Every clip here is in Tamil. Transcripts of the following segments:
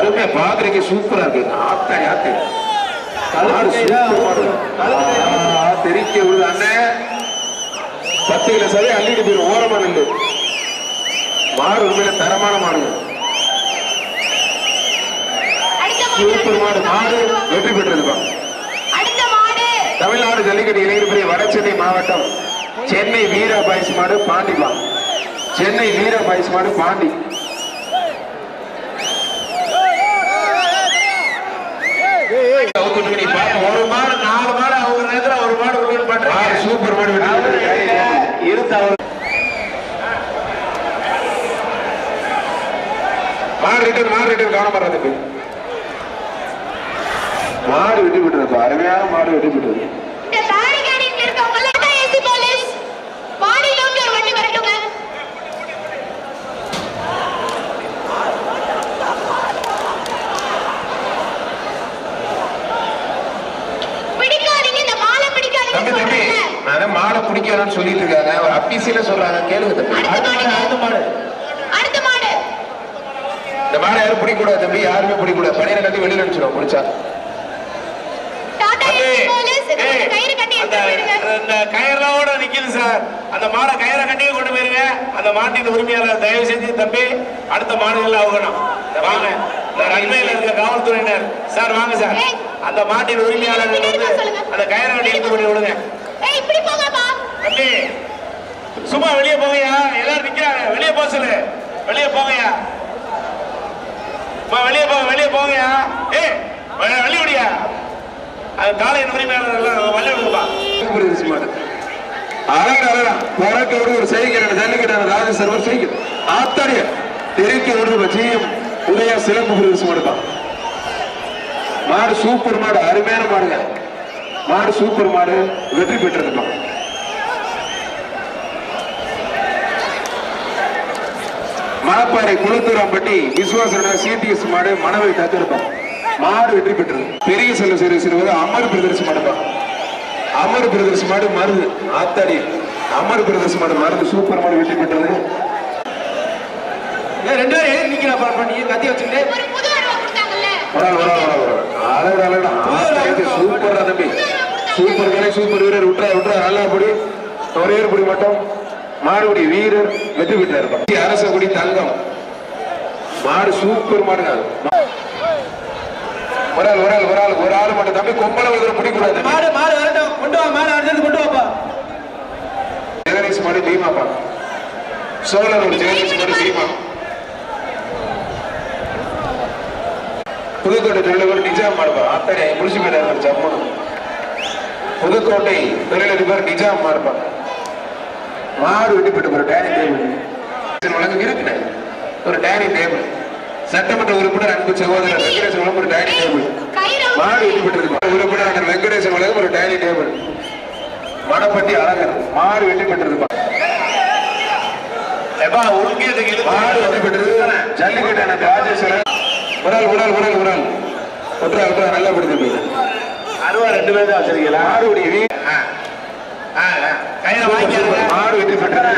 அருமையா பாக்குறீங்க சூப்பரா இருக்கு. ஆத்தா யாத்து மாடு மாடு தெரிக்க விடுது அண்ணன் பத்து கிலோ சரி அள்ளிட்டு போயிடும் ஓரமா நில்லு. மாடு உண்மையில தரமான அடுத்த சூப்பர் மாடு மாடு. மாடு வெற்றி பெற்றிருப்பா அடுத்த மாடு. தமிழ்நாடு ஜல்லிக்கட்டு இளைஞர் வடசென்னை மாவட்டம். சென்னை வீர பாய்ஸ் மாடு பாண்டிமா சென்னை வீர பாய்ஸ் மாடு பாண்டி. ஒரு மாடு நாலு மாடு அவங்க நேரத்துல ஒரு மாடு விட்டு பண்றாங்க சூப்பர் மாடு. இருந்த அவர் மாடு ரிட்டர் மாடு ரிட்டர் கவனம் வர்றதுக்கு மாடு வெட்டி விட்டுருக்கு அருமையான மாடு வெட்டி விட்டுருக்கு இந்த பேரிகேடிங் இருக்கவங்க எல்லாம் ஏசி போலீஸ் மாடி நோக்கி ஒரு வண்டி வரட்டுங்க பிடிக்காதீங்க இந்த மாலை பிடிக்காதீங்க தம்பி தம்பி சொல்றேன்ல. நான் மாடை பிடிக்கணும்னு சொல்லிட்டு இருக்காங்க. ஒரு அபிசியில சொல்றாங்க. கேளுங்க அடுத்த மாடு அடுத்த மாடு. இந்த மாடை யாரும் பிடிக்கூடாது தம்பி. யாருமே பிடிக்கூடாது பணியில கட்டி வெளியில அனுப்பிச்சிடும் பிடிச்சா கயிறோட நிக்குது சார். அந்த மாடை கயிறை கட்டியே கொண்டு போயிருங்க. அந்த மாட்டின் உரிமையாளர் தயவு செஞ்சு தம்பி அடுத்த மாடுகள் அவகணும் வாங்க. இந்த ரன்வேல இருக்க காவல்துறையினர். சார் வாங்க சார். அந்த மாட்டின் உரிமையாளர் வந்து அந்த கயிறை கட்டி எடுத்து பண்ணி விடுங்க. இப்படி போங்கப்பா தம்பி சும்மா வெளியே போங்கயா எல்லாரும் நிக்கிறாங்க. வெளியே போக சொல்லு. வெளியே போங்கயா வெளியே போங்க வெளியே போங்கயா வெ- வெளிய விடியா அது காலையின் உரிமையாளர் எல்லாம் வெளியே விடுப்பா. போராட்டோடு ஒரு செய்கிறேன் ஜல்லிக்கட்டான ராஜ சர்வர் செய்யும் ஆத்தாடிய தெரிவிக்க விடுற ஜிஎம். உதயா சிறப்பு மாடு சூப்பர் மாடு அருமையான மாடுங்க. மாடு சூப்பர் மாடு வெற்றி பெற்றிருக்கோம் மணப்பாறை குளத்தூராம்பட்டி விசுவாசன சிடிஎஸ் மாடு மனவை தத்திருப்போம் மாடு வெற்றி பெற்றது. பெரிய செல்வ சிறு சிறுவது அமர் பிரதர்ஸ் மாடுதான் அமர் பிரதர்ஸ் மாடு மருது ஆத்தாடி. அமர் பிரதர்ஸ் மாடு மருது சூப்பர் மாடு வெற்றி பெற்றது. ரெண்டு பேரும் எழுதி நிக்கிறா பண்ணி கத்தி வச்சுக்கிட்டு. அழகு, அழகுடா. ஆத்தாடி, சூப்பர்டா தம்பி. சூப்பர் வீரர் சூப்பர் வீரர். விட்டுறா விட்டுறா நல்லா படி. ஒரே ஒரு படி மட்டும். மாடுபடி வீரர் வெற்றி பெற்றார் அரசகுடி தங்கம். மாடு சூப்பர் மாடுங்க ஒரு ஆள் ஒரு ஆள் ஒரு ஆள் ஒரு ஆள் மட்டும். தம்பி கொம்பளை ஒரு பிடிக்கூடாது மாடு மாடு வரட்டும். கொண்டு வா மாடு அடுத்தது கொண்டு வாப்பா. ஜெகதீஷ் மாடு பீமாப்பா. சோழனோட ஜெகதீஷ் மாடு பீமா. புதுக்கோட்டை தொழிலதிபர் நிஜாம் மாடுப்பா ஆத்தாடி புடிச்சு போயிட்டாரு ஜம்முன்னு புதுக்கோட்டை தொழிலதிபர் நிஜாம் மாடுப்பா மாடு வெட்டி ஒரு டேனி டேபிள் வழங்க இருக்குண்ணே. ஒரு டேனி டேபிள் சட்டமன்ற உறுப்பினர் அன்பு சகோதரர் வெங்கடேசன் வழங்கும் ஒரு டேனி டேபிள் மாடு வெட்டி பெற்றிருக்கு உறுப்பினர் வெங்கடேசன் வழங்கும் ஒரு டேனி டேபிள் மணப்பட்டி அழகர் மாடு வெட்டி பெற்றிருப்பா மாடு வெட்டி பெற்றது ஜல்லிக்கட்டான ராஜேஸ்வரன். உடல் உடல் உடல் உடல். ஒன்றா ஒன்றா நல்லா படுத்து அருவா ரெண்டு பேரும் தான் வச்சிருக்கீங்களா? மாடுடைய வீ கையில வாங்கிக்கிறேன் மாடு வெட்டி பெற்றது.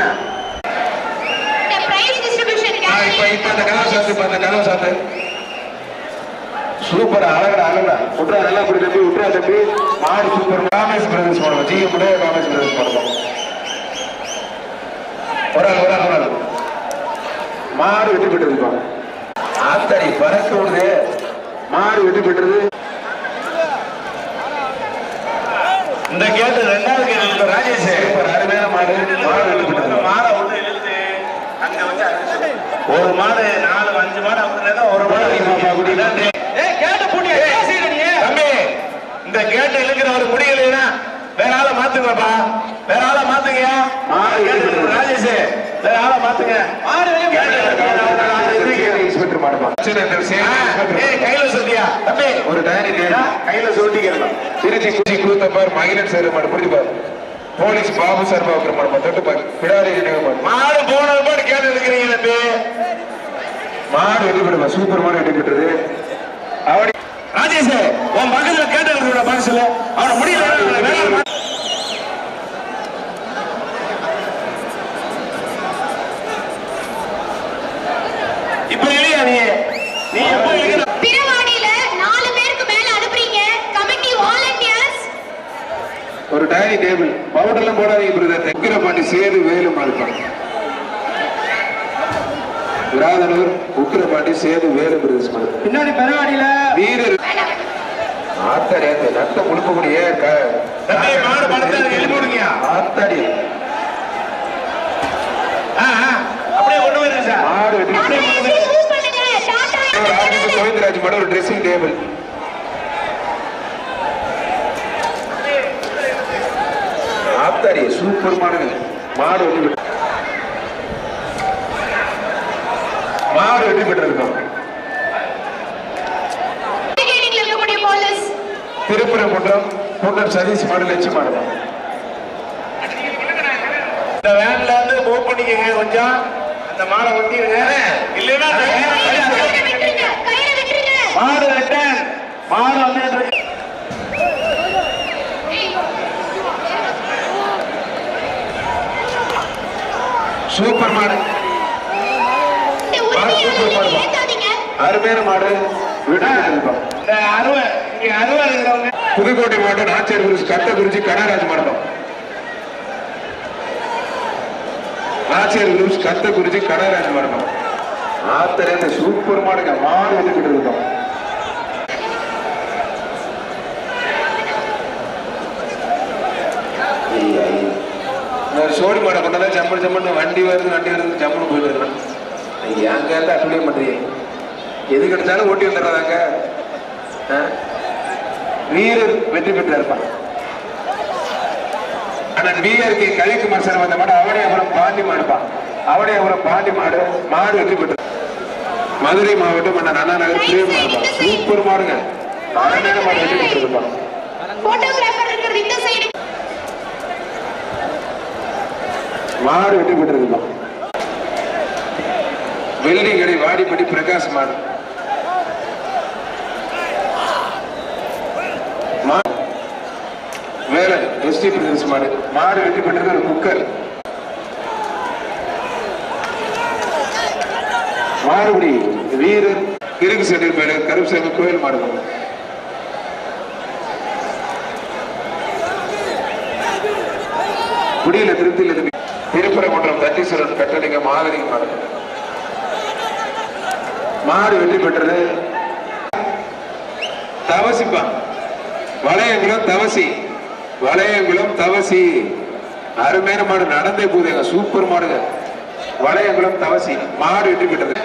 இப்ப இப்ப அந்த கதவை சாத்து இப்ப அந்த கதவை சாத்து. சூப்பர் அழகடா அழகடா விட்றா நல்லா படி தம்பி விட்றா தம்பி மாடு சூப்பர். காமேஷ் பிரதர்ஸ் பண்ணுவோம் ஜிஎம் கூட காமேஷ் பிரதர்ஸ் பண்ணுவோம் ஒரு ஆள் ஒரு ஆள் ஒரு ஆள் மாடு வெட்டி பெற்றிருப்பாங்க ஆத்தடி பறக்க விடுது மாடு வெட்டி பெற்றது. இந்த கேட்டு ரெண்டாவது கேட்டு ராஜேஷ் சூப்பர் அருமையான மாடு மாடு வெட்டி மாடை விட்டு இழுத்து அங்க. ஒரு மாடு நாலு அஞ்சு மாடு அப்படின்னா ஒரு மாடு கேட்டை பூட்டி. தம்பி இந்த கேட்டை இழுக்கிறவர் முடியலைன்னா வேற ஆளை மாத்துங்கப்பா. வேற ஆளை மாத்துங்கயா மாடு ராஜேஷ் வேற ஆளை மாத்துங்க. கேட்டை இழுக்கிறவர் கையில சொல்லியா தம்பி ஒரு டயரி கையில சொல்லிக்கலாம் திருச்சி குச்சி கூத்தப்பார் மகிழன் சேர. போலீஸ் பாபு சார் பாக்குற மாடு தொட்டு பாரு பிடாரி மாடு மாடு கேட்டு இருக்கிறீங்க தம்பி மாடு வெட்டி விடுமா சூப்பர் மாடு வெட்டி அவடி ராஜேஷ் உன் பக்கத்துல கேட்டு இருக்கிற பரிசுல அவனை முடியல வேற ஆள் மாத்து. இப்ப இல்லையா நீ நீ எப்ப இழுக்கிற டைனிங் டேபிள் பவுடர்லாம் போடாதீங்க பிரதர் தெக்கிற பாட்டி சேது வேலு மாறுப்பாங்க விராதனூர் உக்கிரபாண்டி சேது வேலு பிரதேச மாறு பின்னாடி பெருவாடியில. வீரர். ஆத்தாடி அந்த நத்த முழுப்பக்கூடிய தம்பி, மாடு படுத்தாது, எழுப்பி விடுங்கயா. ஆத்தாடி ஆ, ஆ, அப்படியே கொண்டு போயிருங்க சார். மாடு கோவிந்தராஜ் மாடு ஒரு ட்ரெஸ்ஸிங் டேபிள் ஆத்தாடி சூப்பர் மாடுங்க மாடு வெட்டி மாடு வெட்டி பெற்றிருக்கோம் திருப்பரங்குன்றம் பொன்னர் சதீஷ் மாடு லட்சுமி மாடு இந்த வேன்ல இருந்து மூவ் பண்ணிக்கங்க கொஞ்சம். அந்த மாடை ஒட்டிடுங்க இல்லைன்னா மாடு ரிட்டர்ன் மாடு வந்துட்டு இருக்கு சூப்பர் மாடு. நீங்க ஏத்தாதீங்க. அருமையான மாடு. புதுக்கோட்டை மாவட்டம் நாச்சியார் குறிச்சி கட்ட குறிச்சி கனகராஜ் மண்டபம் நாச்சியார் குறிச்சி கட்ட குறிச்சி கனகராஜ் மண்டபம் ஆத்தரே இந்த சூப்பர் மாடுங்க. மாடு வந்துகிட்டு இருக்கோம். சோடி மாடை கொண்டதா ஜம்மன் ஜம்மன் வண்டி வருது வண்டி வருது ஜம்மன் போயிட்டு இருக்கிறேன் எங்க இருந்து அப்ளை பண்றீங்க. எது கிடைச்சாலும் ஓட்டி வந்துடுறாங்க? வீரர் வெற்றி பெற்று இருப்பான் ஆனால் வீரருக்கு கவிக்குமார் சார் வந்த மாடு அவடையபுரம் பாண்டி மாடுப்பான் அவடையபுரம் பாண்டி மாடு மாடு வெற்றி பெற்று. மதுரை மாவட்டம் அண்ணன் அண்ணா நகர் சூப்பர் மாடுங்க. அருமையான மாடு வெற்றி பெற்று இருப்பான் போட்டோகிராஃபர் இருக்கிறது இந்த சைடு மாடு வெற்றி பெற்று இருப்பான் வெள்ளி கடை வாடிப்பட்டி பிரகாஷ் மாடு. வேலை எஸ்டி பிரதேச மாடு. மாடு வெற்றி பெற்றது ஒரு குக்கர். மாறுபடி வீரர் கிருகு செடில் கருப்பு கருப்புசாமி கோயில் மாடு குடியில திருப்தியில் இருக்கு திருப்பரங்குன்றம் தட்டீஸ்வரன் கட்டளைங்க மாதிரிங்க மாடு. மாடு வெற்றி பெற்றது. தவசிப்பா வளையங்குளம் தவசி. வளையங்குளம் தவசி. அருமையான மாடு நடந்தே போதுங்க சூப்பர் மாடுங்க. வளையங்குளம் தவசி மாடு வெற்றி பெற்றது.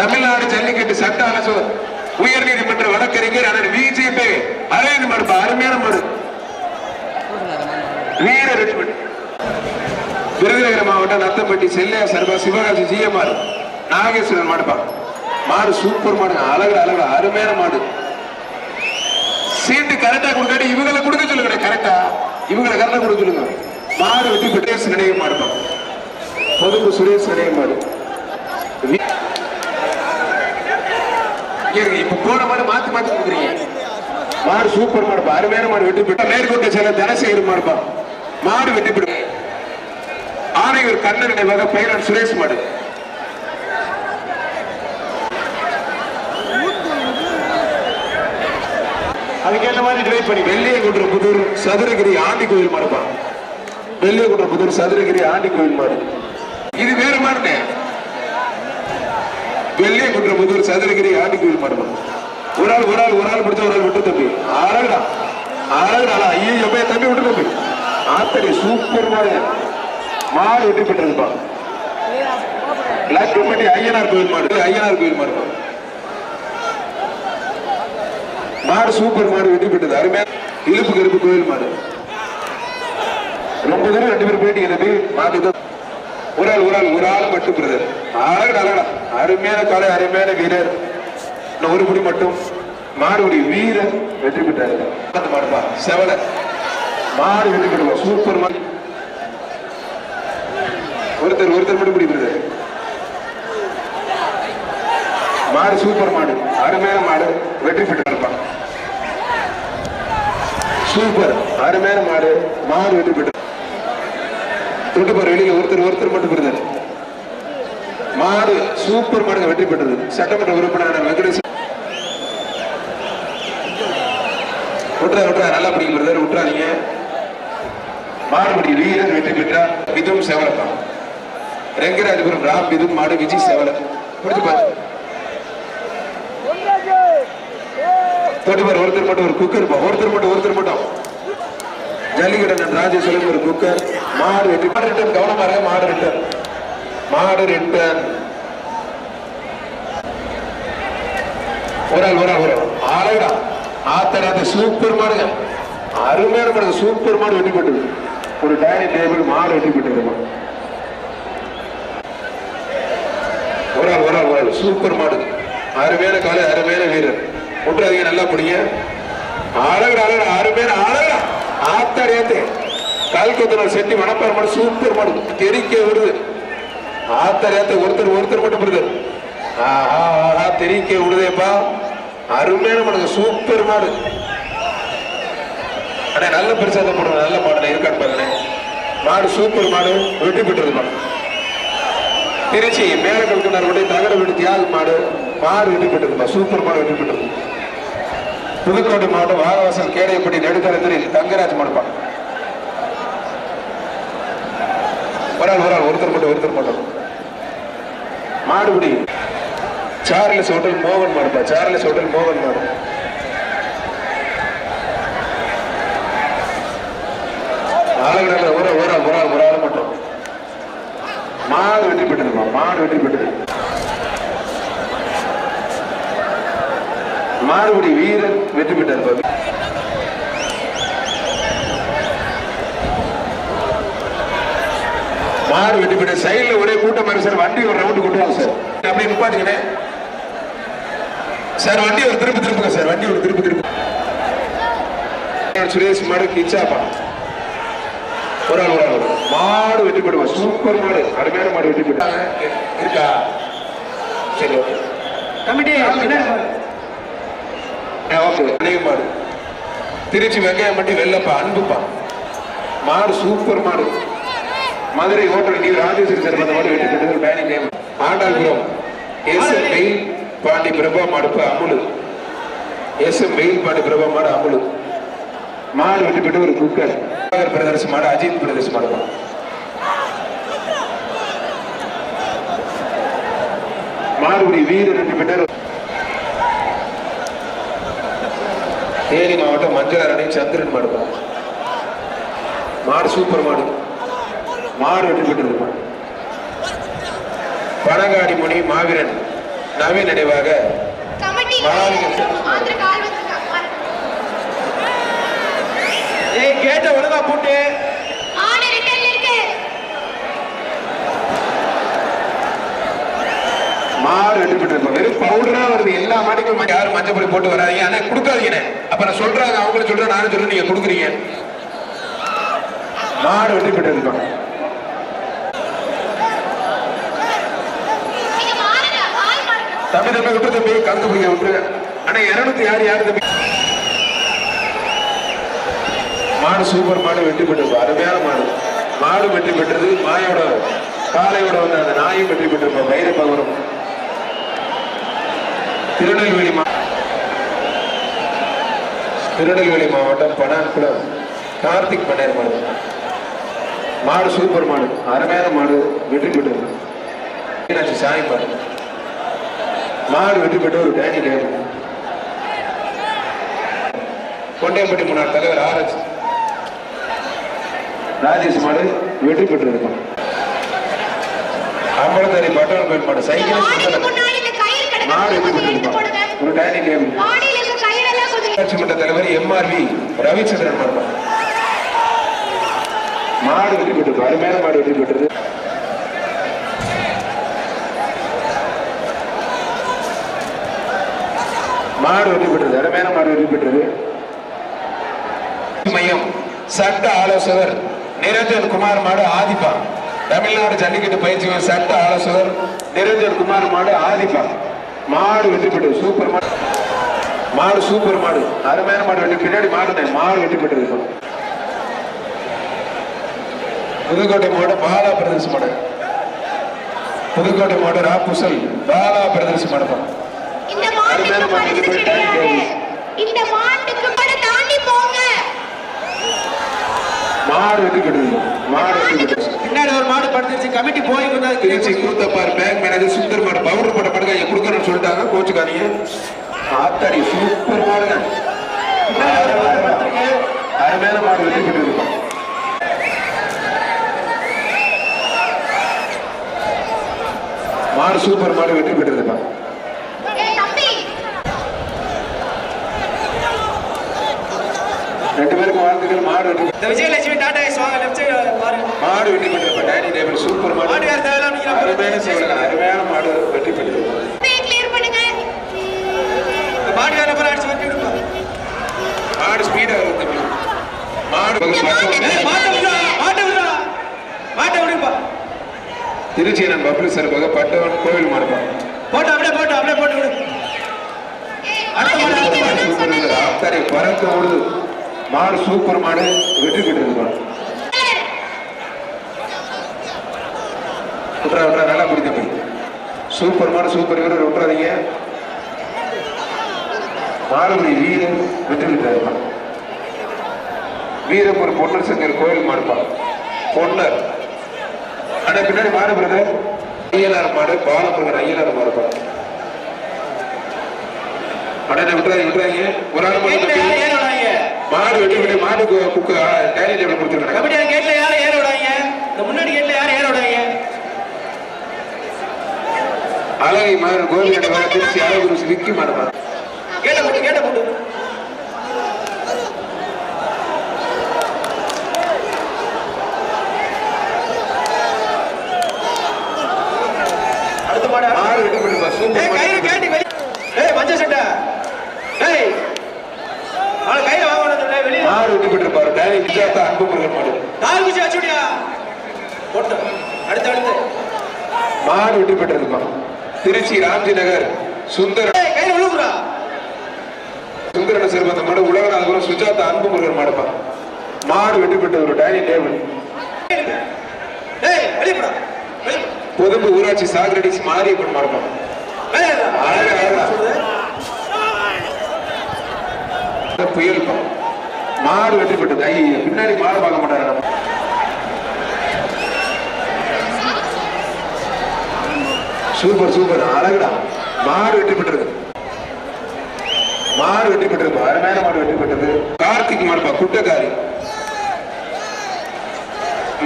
தமிழ்நாடு ஜல்லிக்கட்டு சட்ட அரசு உயர் நீதிமன்ற வழக்கறிஞர் அதன் பிஜேபி அரவிந்த் மறுப்பு அருமையான மாடு. வீர வெற்றி பெற்று விருதுநகர் மாவட்டம் நத்தம்பட்டி செல்லையா சர்பா சிவகாசி ஜிஎம்ஆர். நாகேஸ்வரன் மாடுப்பா மாடு சூப்பர் மாடு. அழகு அழகு அருமையான மாடு. சீட்டு கரெக்டா கொடுக்காட்டி இவங்களை கொடுக்க சொல்லுங்க கரெக்டா இவங்களை கரெக்டா கொடுக்க சொல்லுங்க. மாடு வெட்டி பெற்றேஸ் நினைவு மாடுப்பான் பொதுப்பு சுரேஷ் நினைவு மாடு. இப்ப போன மாடு மாத்தி மாத்தி கொடுக்குறீங்க. மாடு சூப்பர் மாடுப்பா அருமையான மாடு வெட்டி பெற்ற மேற்கொண்ட சில தனசேகர் மாடுப்பா மாடு வெட்டி பெற்று ஆணையூர் கண்ணன் நினைவாக பெயரன் சுரேஷ் மாடு. அதுக்கேற்ற மாதிரி டிரைவ் பண்ணி வெள்ளியகுன்ற புதூர் சதுரகிரி ஆண்டி கோயில் மாடுப்பா வெள்ளியகுன்ற புதூர் சதுரகிரி ஆண்டி கோயில் மாடு. இது வேற மாடுனே வெள்ளியகுன்ற புதூர் சதுரகிரி ஆண்டி கோயில் மாடுப்பா ஒரு ஆள் ஒரு ஆள் ஒரு ஆள் பிடிச்ச ஒரு ஆள் விட்டு தம்பி. அழகுடா. அழகுடா ஐயோ எப்ப தம்பி விட்டு தம்பி. ஆத்தடி சூப்பர் மாடு. மாடு வெட்டி பெற்றிருப்பா. லட்டுப்பட்டி ஐயனார் கோயில் மாடு ஐயனார் கோயில் மாடு. மாடு சூப்பர் மாடு வெட்டி பெற்றது அருமையா. இழுப்பு கருப்பு கோயில் மாடு. ரொம்ப தூரம் ரெண்டு பேரும் போயிட்டு எனக்கு மாட்டு ஒரு ஆள் ஒரு ஆள் ஒரு ஆள் மட்டும் பிரதர் அழகு அழகா அருமையான காலை அருமையான வீரர். ஒரு முடி மட்டும். மாடுபடி வீரர் வெற்றி பெற்றாரு. மாடுப்பா செவலை. மாடு வெற்றி பெற்றுவா சூப்பர் மாடு. ஒருத்தர் ஒருத்தர் மட்டும் பிடிக்கிறது மாடு சூப்பர் மாடு. அருமையான மாடு. வெற்றி பெற்று இருப்பான் சூப்பர் அருமையான மாடு. மாடு வெற்றி பெற்று தொட்டு பாரு வெளியில ஒருத்தர் ஒருத்தர் மட்டும் பெறுதல் மாடு சூப்பர் மாடுங்க வெற்றி பெற்றது. சட்டமன்ற உறுப்பினர் வெங்கடேசன் விட்டுறா விட்டுறா நல்லா பிடிக்கும் பிரதர் விட்டுறாதீங்க மாடுபடி வீரர் வெற்றி பெற்றார். மிகவும் செவலப்பா ரெங்கராஜபுரம் ராம் மிதும் மாடு விஜய் செவல. பிடிச்சு பாரு. தொட்டு பாரு ஒருத்தர் மட்டும் ஒரு குக்கர் பா ஒருத்தர் மட்டும் ஒருத்தர் மட்டும். ஜல்லிக்கட்டன் ராஜேஸ்வரன் ஒரு குக்கர் மாடு வெற்றி மாடு ரிட்டர்ன் கவனமா மாடு ரிட்டர்ன் மாடு ரிட்டர்ன் ஒரு ஆள் ஒரு ஆள் ஒரு ஆள். ஆளுடா ஆத்தராத சூப்பர் மாடுங்க. அருமையான மாடு. சூப்பர் மாடு வெட்டி போட்டுது ஒரு டைனிங் டேபிள் மாடு வெட்டி போட்டுருமா ஒரு ஆள் ஒரு ஆள் ஒரு ஆள் சூப்பர் மாடு. அருமையான காலை அருமையான வீரர். ஒன்றாதீங்க நல்லா பிடிங்க. அழகுடா அழகுடா அருமையான அழகுடா. ஆத்தாடியாத்தே கால் கொத்தனர் செட்டி மணப்பார் மாடு சூப்பர் மாடு. தெரிக்க விடுது ஆத்தாடி ஒருத்தர் ஒருத்தர் மட்டும் விடுது ஆஹா ஆஹா தெரிக்க விடுதேப்பா. அருமையான மாடு சூப்பர் மாடு. அண்ணா நல்ல பிரசாதம் தான் நல்ல மாடு இருக்கான்னு பாருங்க மாடு சூப்பர் மாடு வெட்டி பெற்றது மாடு. திருச்சி மேலக்கல்கனாருடைய தகர விடுத்தியால் மாடு மாடு வெற்றி சூப்பர் மாடு வெற்றி பெற்றது புதுக்கோட்டை மாவட்டம் வாகவாசல் கேடையப்பட்டி நெடுத்தரத்தில் தங்கராஜ் மாடுப்பா ஒரு ஆள் ஒரு ஆள் ஒருத்தர் மட்டும் ஒருத்தர் மட்டும். மாடுபிடி. சார்லஸ் ஹோட்டல் மோகன் மாடுப்பா சார்லஸ் ஹோட்டல் மோகன் மாடு. ஆளுநர் ஒரு ஒரு ஆள் ஒரு ஆள் ஒரு ஆள் மட்டும் மாடு வெற்றி பெற்றதுமா மாடு வெற்றி பெற்றது மாடுபிடி வீரன் வெற்றி பெற்றார் பாரு. மாடு வெட்டி பெற்ற சைடில் ஒரே கூட்டம் இருக்கு சார் வண்டி ஒரு ரவுண்டு கொண்டு வாங்க சார். அப்படி நிப்பாட்டுங்கண்ணே சார் வண்டி ஒரு திருப்பி திருப்புங்க சார். வண்டி ஒரு திருப்பி திருப்பு. சுரேஷ் மாடு கிச்சாப்பா. ஒரு ஆள் ஒரு ஆள். மாடு வெற்றி பெறுவா சூப்பர் மாடு. அருமையான மாடு வெற்றி பெற்றாங்க இருக்கா? சரி கமிட்டி ஓகே. அநேக மாடு. திருச்சி வெங்காயம்பட்டி வெள்ளப்பா அன்புப்பா. மாடு சூப்பர் மாடு. மதுரை ஹோட்டல் நீ ராஜேஸ்வரி சார் அந்த மாடு வெற்றி பெற்றது பேனி name Andalpuram. S M Veyil Pandi Prabha மாடுப்பு Amulu. S M Veyil Pandi Prabha மாடு அமுலு. மாடு வெற்றி பெற்று ஒரு குக்கர். பிரதர்ஸ் மாடு அஜித் பிரதர்ஸ் மாடுப்பா மாடுபடி வீரர் வெற்றி பெற்றார் தேனி மாவட்டம் மஞ்சள் அரணை சந்திரன் மாடுப்பா மாடு சூப்பர் மாடு. மாடு வெற்றி மாடு பனங்காடி முனி மாவீரன் நவீன் நினைவாக கேட்ட ஒழுங்கா போட்டு மாடு வெற்றி வெறும் பவுடரா வருது. எல்லா மாட்டுக்கும் யாரும் மஞ்சள் பொடி போட்டு வராதிங்க. ஆனா கொடுக்காதீங்கண்ணே. அப்ப நான் சொல்றாங்க அவங்களும் சொல்றேன் நானும் சொல்றேன் நீங்க கொடுக்குறீங்க. மாடு வெற்றி பெற்றிருக்கோம் நீங்க மாறுங்க ஆள் மாறுங்க தம்பி தம்பி விட்டு தம்பி. கந்து பிடிக்க விட்டுருங்க ஆனா இருநூத்தி யாரு யாரு தம்பி? மாடு சூப்பர் மாடு வெற்றி பெற்றிருப்போம் அருமையான மாடு. மாடு வெற்றி பெற்றது மாயோட காலையோட வந்து அந்த நாயும் வெற்றி பெற்றிருப்போம் வைரபகவரம் திருநெல்வேலி மா திருநெல்வேலி மாவட்டம் பனான்குளம் கார்த்திக் பண்ணையர் மாடு. மாடு சூப்பர் மாடு அருமையான மாடு வெற்றி பெற்று மீனாட்சி சாய் மாடு? மாடு வெற்றி பெற்று ஒரு டேனி டேனி. கொண்டையம்பட்டி முன்னாள் தலைவர் ஆர்எஸ் ராஜேஷ் மாடு வெற்றி பெற்றிருக்கும் அம்பலத்தறி பட்டவன் கோயில் மாடு. சைக்கிள் பெற்றிருக்கும் ஒரு டேனி டேபிள் மன்ற தலைவர் எம்ஆர்வி ரவிச்சந்திரன் மாடு மாடு வெற்றி பெற்றது. அருமையான மாடு வெற்றி பெற்றது. மாடு வெற்றி பெற்றது. அருமையான மாடு வெற்றி பெற்றது. மையம். சட்ட ஆலோசகர் நிரஞ்சன் குமார் மாடு ஆதிப்பா தமிழ்நாடு ஜல்லிக்கட்டு பயிற்சி சட்ட ஆலோசகர் நிரஞ்சன் குமார் மாடு ஆதிப்பா மாடு வெற்றி பெற்றது. சூப்பர் மாடு. மாடு சூப்பர் மாடு. அருமையான மாடு. வெட்டி பின்னாடி மாடு மாடு வெட்டி பெற்றது புதுக்கோட்டை மாவட்டம் பாலா பிரதேச மாடு. புதுக்கோட்டை மாவட்டம் ராப்புசல் பாலா பிரதேச மாடுப்பா இந்த மாட்டுக்கு பரிசு கிடையாது இந்த மாட்டுக்கு பட தாண்டி போக மாடு வெற்றி பெற்றது பின்னாடி ஒரு மாடு படுத்துச்சு கமிட்டி போய் திருச்சி கூத்தப்பார் பேங்க் மேனேஜர் சுந்தர் மாடு பவுடர் போட்ட படுக்க இங்க கொடுக்கணும்னு சொல்லிட்டாங்க கோச்சுக்காதீங்க. ஆத்தாடி சூப்பர் மாடுங்க அருமையான மாடு வெற்றி பெற்றிருக்கோம் மாடு சூப்பர் மாடு வெற்றி பெற்றிருப்பான் ஏய் தம்பி ரெண்டு பேருக்கும் வாழ்த்துக்கள். மாடு இந்த விஜயலட்சுமி டாடா ஏஸ் வாங்க லெஃப்ட் சைடு பாருங்க மாடு வெற்றி பெற்றிருப்பான் டேனி டேபிள் சூப்பர் மாடு. மாடு வேற தேவையில்லாம நிக்கிறா. அருமையான சேவல் அருமையான மாடு வெற்றி பெற்றிருப்பான் கிளியர் பண்ணுங்க. இந்த மாடு வேற போற அடிச்சு வெட்டி விடுப்பா. மாடு ஸ்பீடா இருக்கு மாடு மாட்டை விடுறா மாட்டை விடுறா மாட்டை விடுப்பா. திருச்சி நான் பப்ளு சார்பாக பட்டவன் கோவில் மாடுப்பான் போட்டு அப்படியே போட்டு அப்படியே போட்டு விடு. அடுத்த மாடு அடுத்த மாடு. சூப்பர் பறக்க ஓடுது. மாடு சூப்பர் மாடு வெற்றி பெற்றிருப்பான் விட்றா விட்றா நல்லா பிடித்த போய். சூப்பர் மாடு சூப்பர் வீரர் விட்டுறாதீங்க மாடுபடி வீரன் வெற்றி பெற்றிருப்பான் வீரம் ஒரு பொன்னர் சங்கர் கோயில் மாடுப்பான் பொன்னர். ஆனா பின்னாடி மாடு பிரதர். ஐயனார் மாடு பாலமுருகன் ஐயனார் மாடுப்பான் அடனை விட்டுறாதீங்க விட்டுறாதீங்க. ஒரு ஆள் மட்டும் மாடு வெட்டி மாடு குக்கு டைனிங் டேபிள் கொடுத்துருக்காங்க. கமிட்டி கேட்ல யாரும் ஏற விடாங்க இந்த முன்னாடி கேட்ல யாரும் ஏற விடாங்க அழகை மாடு கோவில் திருச்சி அழகுரு விக்கி மாடுமா கேட்ட போட்டு கேட்ட போட்டு அடுத்த மாடு அடுத்த மாடு வெட்டி விட்டு ஏய் கயிறு சூப்பர் கேட்டி வெளிய ஏய் மஞ்சள் சட்டை ஏய் அவள கையில வாங்கணும் வெளிய மாடு வெட்டி விட்டு பாரு டைனிங் விஜயாத்தா அன்பு முருகன் மாடு தால் குச்சி அச்சுடியா போட்டு அடுத்து அடுத்து மாடு வெட்டி பெற்றிருப்பான் திருச்சி ராம்ஜி நகர் சுந்தர சுந்தரன சிறுபந்த மாடு உலகநாதபுரம் சுஜாதா அன்பு முருகன் மாடுப்பான் மாடு வெட்டி பெற்ற ஒரு டைனிங் டேபிள். பொதும்பு ஊராட்சி சாகரடிஸ் மாரியப்பன் மாடுப்பான் புயல். மாடு வெட்டி பெற்றது ஐயோ பின்னாடி மாடு பார்க்க மாட்டாரு சூப்பர் சூப்பர். அழகுடா. மாடு வெற்றி பெற்றது. மாடு வெற்றி பெற்றது. அருமையான மாடு வெற்றி பெற்றது. கார்த்திக் மாடுப்பா குட்டக்காரி.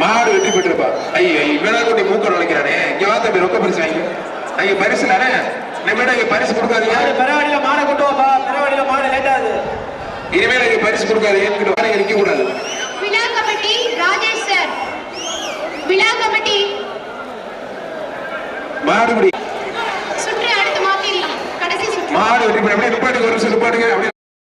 மாடு வெற்றி பெற்றிருப்பா ஐயோ இவனா கொண்டு மூக்க நுழைக்கிறானே. இங்க வா தம்பி ரொக்க பரிசு வாங்கி அங்க பரிசு தானே? நம்ம இங்க பரிசு கொடுக்காதீங்க. யாரு பெரவாடியில மாடை கொண்டு வாப்பா? பெரவாடியில மாடு லேட் ஆகுது இனிமேல் இங்க பரிசு கொடுக்காதீங்க. வாடகை நிக்க கூடாது விழா கமிட்டி ராஜேஷ் சார். விழா கமிட்டி மாறுபடி மாடு வெட்டி அப்படியே நிப்பாட்டுக்கு ஒரு நிமிஷம் நிப்பாட்டுங்க. அப்படியே